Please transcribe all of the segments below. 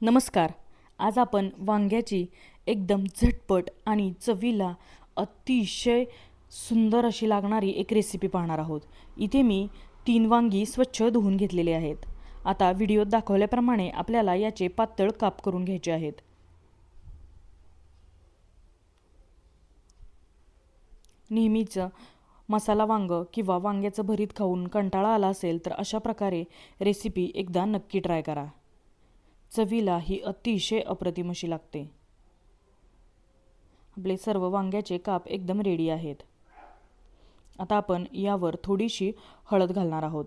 नमस्कार. आज आपण वांग्याची एकदम झटपट आणि चवीला अतिशय सुंदर अशी लागणारी एक रेसिपी पाहणार आहोत. इथे मी तीन वांगी स्वच्छ धुवून घेतलेली आहेत. आता व्हिडिओत दाखवल्याप्रमाणे आपल्याला याचे पातळ काप करून घ्यायचे आहेत. नेहमीचं मसाला वांग किंवा वांग्याचं भरीत खाऊन कंटाळा आला असेल तर अशा प्रकारे रेसिपी एकदा नक्की ट्राय करा. चवीला ही अतिशय अप्रतिम अशी लागते. आपले सर्व वांग्याचे काप एकदम रेडी आहेत. आता आपण यावर थोडीशी हळद घालणार आहोत.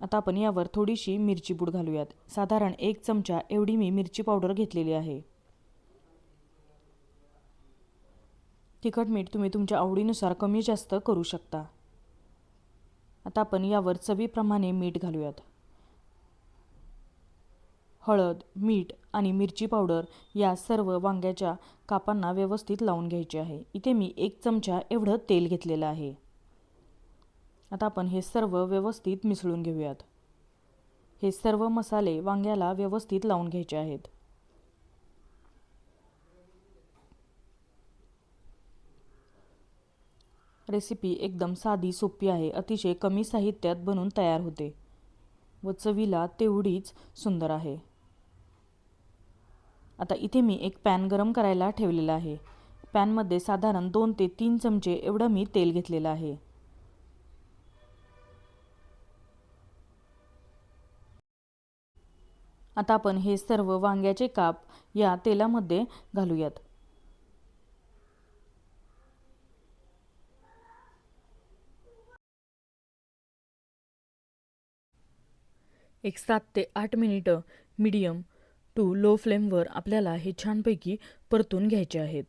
आता आपण यावर थोडीशी मिरची पूड घालूयात. साधारण एक चमचा एवढी मी मिरची पावडर घेतलेली आहे. तिखट मीठ तुम्ही तुमच्या आवडीनुसार कमी जास्त करू शकता. आता आपण यावर चवीप्रमाणे मीठ घालूयात. हळद मीठ आणि मिरची पावडर या सर्व वांग्याच्या कापांना व्यवस्थित लावून घ्यायचे आहे. इथे मी एक चमचा एवढं तेल घेतलेलं आहे. आता आपण हे सर्व व्यवस्थित मिसळून घेऊयात. हे सर्व मसाले वांग्याला व्यवस्थित लावून घ्यायचे आहेत. रेसिपी एकदम साधी सोपी आहे. अतिशय कमी साहित्यात बनून तयार होते व चवीला तेवढीच सुंदर आहे. आता इथे मी एक पॅन गरम करायला ठेवलेला आहे. पॅनमध्ये साधारण दोन ते तीन चमचे एवढं मी तेल घेतलेलं आहे. आता आपण हे सर्व वांग्याचे काप या तेलामध्ये घालूयात. एक सात ते आठ मिनिटं मीडियम टू लो फ्लेमवर आपल्याला हे छानपैकी परतून घ्यायचे आहेत.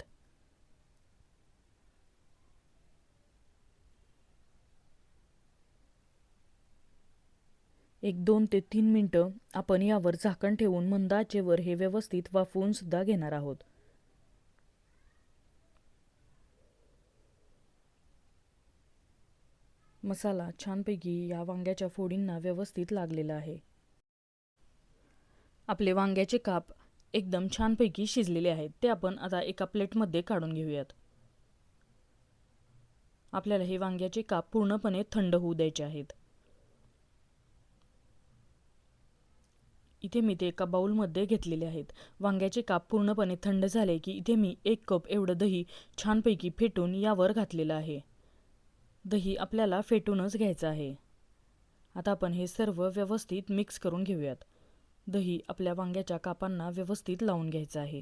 एक दोन ते तीन मिनटं आपण यावर झाकण ठेवून मंद आचेवर हे व्यवस्थित वाफवून सुद्धा घेणार आहोत. मसाला छानपैकी या वांग्याच्या फोडींना व्यवस्थित लागलेला आहे. आपले वांग्याचे काप एकदम छानपैकी शिजलेले आहेत. ते आपण आता एका प्लेटमध्ये काढून घेऊयात. आपल्याला हे वांग्याचे काप पूर्णपणे थंड होऊ द्यायचे आहेत. इथे मी ते एका बाऊलमध्ये घेतलेले आहेत. वांग्याचे काप पूर्णपणे थंड झाले की इथे मी एक कप एवढं दही छानपैकी फेटून यावर घातलेलं आहे. दही आपल्याला फेटूनच घ्यायचं आहे. आता आपण हे सर्व व्यवस्थित मिक्स करून घेऊयात. दही आपल्या वांग्याच्या कापांना व्यवस्थित लावून घ्यायचं आहे.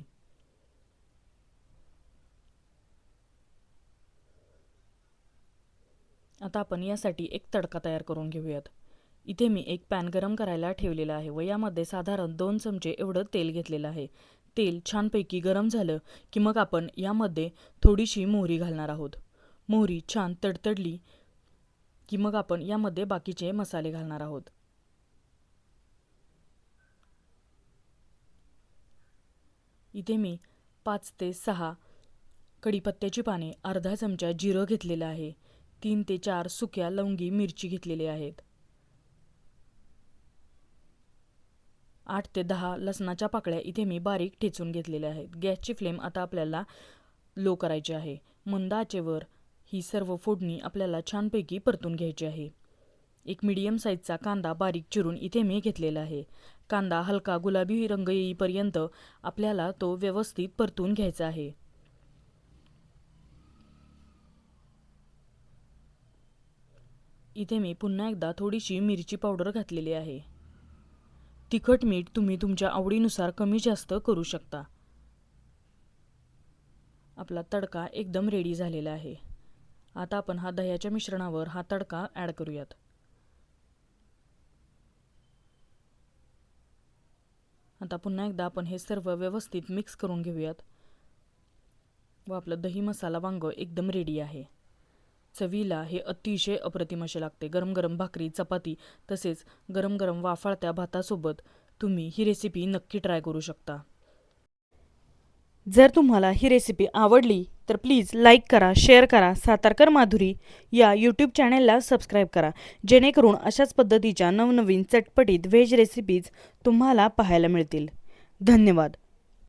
आता आपण यासाठी एक तडका तयार करून घेऊयात. इथे मी एक पॅन गरम करायला ठेवलेला आहे व यामध्ये साधारण दोन चमचे एवढं तेल घेतलेलं आहे. तेल छानपैकी गरम झालं की मग आपण यामध्ये थोडीशी मोहरी घालणार आहोत. मोहरी छान तडतडली की मग आपण यामध्ये बाकीचे मसाले घालणार आहोत. इथे मी पाच ते सहा कढीपत्त्याची पाने अर्धा चमचा जिरं घेतलेलं आहे. तीन ते चार सुक्या लवंगी मिरची घेतलेली आहेत. आठ ते दहा लसणाच्या पाकळ्या इथे मी बारीक ठेचून घेतलेल्या आहेत. गॅसची फ्लेम आता आपल्याला लो करायची आहे. मंद आचेवर ही सर्व फोडणी आपल्याला छानपैकी परतून घ्यायची आहे. एक मीडियम साईजचा कांदा बारीक चिरून इथे मी घेतलेला आहे. कांदा हलका गुलाबी रंग येईपर्यंत आपल्याला तो व्यवस्थित परतून घ्यायचा आहे. इथे मी पुन्हा एकदा थोडीशी मिरची पावडर घातलेली आहे. तिखट मीठ तुम्ही तुमच्या आवडीनुसार कमी जास्त करू शकता. आपला तडका एकदम रेडी झालेला आहे. आता आपण हा दह्याच्या मिश्रणावर हा तडका ॲड करूयात. आता पुन्हा एकदा आपण हे सर्व व्यवस्थित मिक्स करून घेऊयात. व आपलं दही मसाला वांग एकदम रेडी आहे. चवीला हे अतिशय अप्रतिम असे लागते. गरम गरम भाकरी चपाती तसेच गरम गरम वाफाळत्या भातासोबत तुम्ही ही रेसिपी नक्की ट्राय करू शकता. जर तुम्हाला ही रेसिपी आवडली तर प्लीज लाईक करा शेअर करा सातारकर माधुरी या यूट्यूब चॅनेलला सबस्क्राईब करा. जेणेकरून अशाच पद्धतीच्या नवनवीन चटपटीत व्हेज रेसिपीज तुम्हाला पाहायला मिळतील. धन्यवाद.